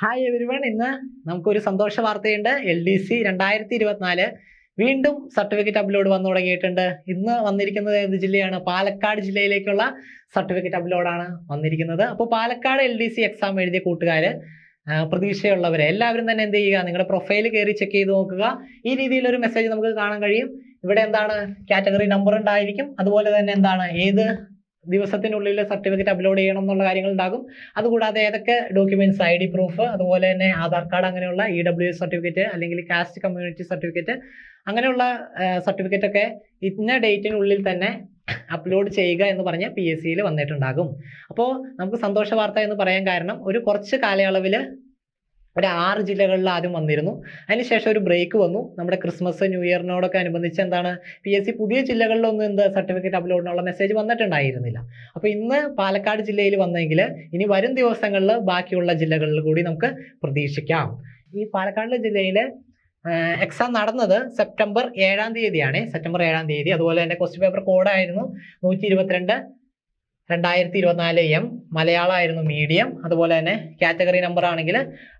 Hi everyone ഇന്ന് നമുക്കൊരു സന്തോഷ വാർത്തയുണ്ട്. എൽ ഡി സി രണ്ടായിരത്തി ഇരുപത്തിനാല് വീണ്ടും സർട്ടിഫിക്കറ്റ് അപ്ലോഡ് വന്നു തുടങ്ങിയിട്ടുണ്ട്. ഇന്ന് വന്നിരിക്കുന്നത് ഏത് ജില്ലയാണ്? പാലക്കാട് ജില്ലയിലേക്കുള്ള സർട്ടിഫിക്കറ്റ് അപ്ലോഡാണ് വന്നിരിക്കുന്നത്. അപ്പോൾ Palakkad L D C exam എഴുതിയ കൂട്ടുകാർ പ്രതീക്ഷയുള്ളവരെ എല്ലാവരും തന്നെ എന്ത് ചെയ്യുക? നിങ്ങളുടെ പ്രൊഫൈൽ കയറി ചെക്ക് ചെയ്ത് നോക്കുക. ഈ രീതിയിലൊരു മെസ്സേജ് നമുക്ക് കാണാൻ കഴിയും. ഇവിടെ എന്താണ്? കാറ്റഗറി നമ്പർ ഉണ്ടായിരിക്കും. അതുപോലെ തന്നെ എന്താണ്? ഏത് ദിവസത്തിനുള്ളിൽ സർട്ടിഫിക്കറ്റ് അപ്ലോഡ് ചെയ്യണം എന്നുള്ള കാര്യങ്ങൾ ഉണ്ടാകും അതുകൂടാതെ ഏതൊക്കെ ഡോക്യുമെന്റ്സ് ഐ ഡി പ്രൂഫ് അതുപോലെ തന്നെ ആധാർ കാർഡ് അങ്ങനെയുള്ള ഇ ഡബ്ല്യു എസ് സർട്ടിഫിക്കറ്റ് അല്ലെങ്കിൽ കാസ്റ്റ് കമ്മ്യൂണിറ്റി സർട്ടിഫിക്കറ്റ് അങ്ങനെയുള്ള സർട്ടിഫിക്കറ്റ് ഒക്കെ ഇന്ന ഡേറ്റിനുള്ളിൽ തന്നെ അപ്ലോഡ് ചെയ്യുക എന്ന് പറഞ്ഞ പി എസ് സിയിൽ വന്നിട്ടുണ്ടാകും. അപ്പോൾ നമുക്ക് സന്തോഷ വാർത്ത എന്ന് പറയാൻ കാരണം ഒരു കുറച്ച് കാലയളവിൽ ഒരു ആറ് ജില്ലകളിൽ ആദ്യം വന്നിരുന്നു. അതിനുശേഷം ഒരു ബ്രേക്ക് വന്നു. നമ്മുടെ ക്രിസ്മസ് ന്യൂ ഇയറിനോടൊക്കെ അനുബന്ധിച്ച് എന്താണ് പി എസ് സി പുതിയ ജില്ലകളിലൊന്നും എന്ത് സർട്ടിഫിക്കറ്റ് അപ്ലോഡിനുള്ള മെസ്സേജ് വന്നിട്ടുണ്ടായിരുന്നില്ല. അപ്പോൾ ഇന്ന് പാലക്കാട് ജില്ലയിൽ വന്നെങ്കിൽ ഇനി വരും ദിവസങ്ങളിൽ ബാക്കിയുള്ള ജില്ലകളിൽ കൂടി നമുക്ക് പ്രതീക്ഷിക്കാം. ഈ പാലക്കാട് ജില്ലയിൽ എക്സാം നടന്നത് സെപ്റ്റംബർ ഏഴാം തീയതിയാണ്. സെപ്റ്റംബർ ഏഴാം തീയതി. അതുപോലെ തന്നെ ക്വസ്റ്റ്യൻ പേപ്പർ കോഡായിരുന്നു നൂറ്റി ഇരുപത്തിരണ്ട് രണ്ടായിരത്തി ഇരുപത്തിനാല് എം മലയാളമായിരുന്നു മീഡിയം അതുപോലെ തന്നെ കാറ്റഗറി നമ്പർ ആണെങ്കിൽ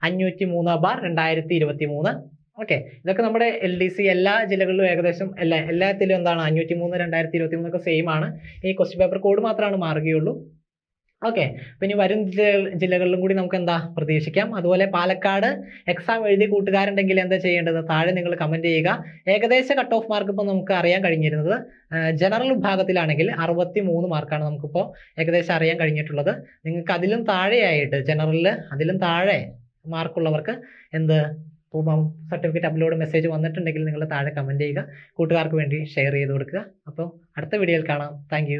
അഞ്ഞൂറ്റി മൂന്ന് ബാർ രണ്ടായിരത്തി ഇരുപത്തി മൂന്ന് ഓക്കെ ഇതൊക്കെ നമ്മുടെ എൽ ഡി സി എല്ലാ ജില്ലകളിലും ഏകദേശം എല്ലാ എല്ലാത്തിലും എന്താണ് അഞ്ഞൂറ്റി മൂന്ന് രണ്ടായിരത്തി ഇരുപത്തി മൂന്നൊക്കെ സെയിം ആണ്. ഈ ക്വസ്റ്റ്യൻ പേപ്പർ കോഡ് മാത്രമാണ് മാറുകയുള്ളൂ. ഓക്കെ പിന്നെ വരും ജില്ലകളിലും കൂടി നമുക്ക് എന്താ പ്രതീക്ഷിക്കാം. അതുപോലെ പാലക്കാട് എക്സാം എഴുതിയ കൂട്ടുകാരുണ്ടെങ്കിൽ എന്താ ചെയ്യേണ്ടത്? താഴെ നിങ്ങൾ കമന്റ് ചെയ്യുക. ഏകദേശ കട്ട് ഓഫ് മാർക്ക് ഇപ്പോൾ നമുക്ക് അറിയാൻ കഴിഞ്ഞിരുന്നത് ജനറൽ വിഭാഗത്തിലാണെങ്കിൽ അറുപത്തി മൂന്ന് മാർക്കാണ് നമുക്കിപ്പോൾ ഏകദേശം അറിയാൻ കഴിഞ്ഞിട്ടുള്ളത്. നിങ്ങൾക്ക് അതിലും താഴെയായിട്ട് ജനറലിൽ അതിലും താഴെ മാർക്കുള്ളവർക്ക് എന്ത് സർട്ടിഫിക്കറ്റ് അപ്ലോഡ് മെസ്സേജ് വന്നിട്ടുണ്ടെങ്കിൽ നിങ്ങൾ താഴെ കമന്റ് ചെയ്യുക. കൂട്ടുകാർക്ക് വേണ്ടി ഷെയർ ചെയ്ത് കൊടുക്കുക. അപ്പോൾ അടുത്ത വീഡിയോയിൽ കാണാം. താങ്ക്